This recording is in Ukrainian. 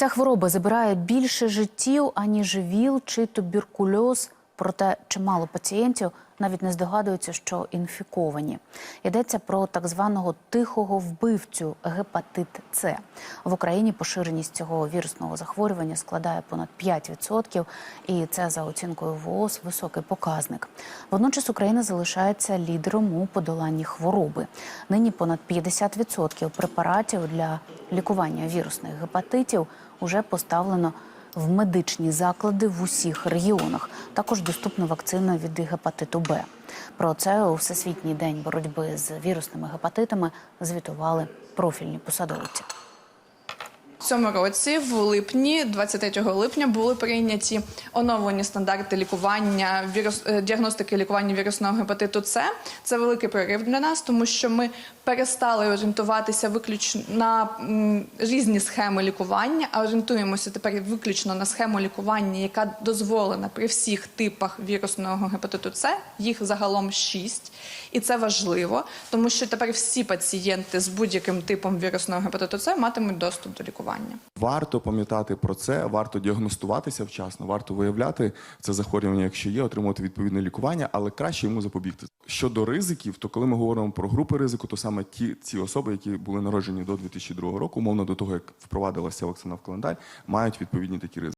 Ця хвороба забирає більше життів, аніж ВІЛ чи туберкульоз. Проте чимало пацієнтів навіть не здогадуються, що інфіковані. Йдеться про так званого тихого вбивцю гепатит С. В Україні поширеність цього вірусного захворювання складає понад 5%, і це за оцінкою ВООЗ високий показник. Водночас Україна залишається лідером у подоланні хвороби. Нині понад 50% препаратів для лікування вірусних гепатитів уже поставлено в медичні заклади в усіх регіонах. Також доступна вакцина від гепатиту Б. Про це у Всесвітній день боротьби з вірусними гепатитами звітували профільні посадовці. Цьому році, в липні, 23 липня, були прийняті оновлені стандарти лікування вірус е, діагностики лікування вірусного гепатиту С. Це великий прорив для нас, тому що ми перестали орієнтуватися виключно на різні схеми лікування, а орієнтуємося тепер виключно на схему лікування, яка дозволена при всіх типах вірусного гепатиту С. Їх загалом шість, і це важливо, тому що тепер всі пацієнти з будь-яким типом вірусного гепатиту С матимуть доступ до лікування. Варто пам'ятати про це, варто діагностуватися вчасно, варто виявляти це захворювання, якщо є, отримувати відповідне лікування, але краще йому запобігти. Щодо ризиків, то коли ми говоримо про групи ризику, то саме ті ці особи, які були народжені до 2002 року, умовно до того, як впровадилася вакцина в календар, мають відповідні такі ризики.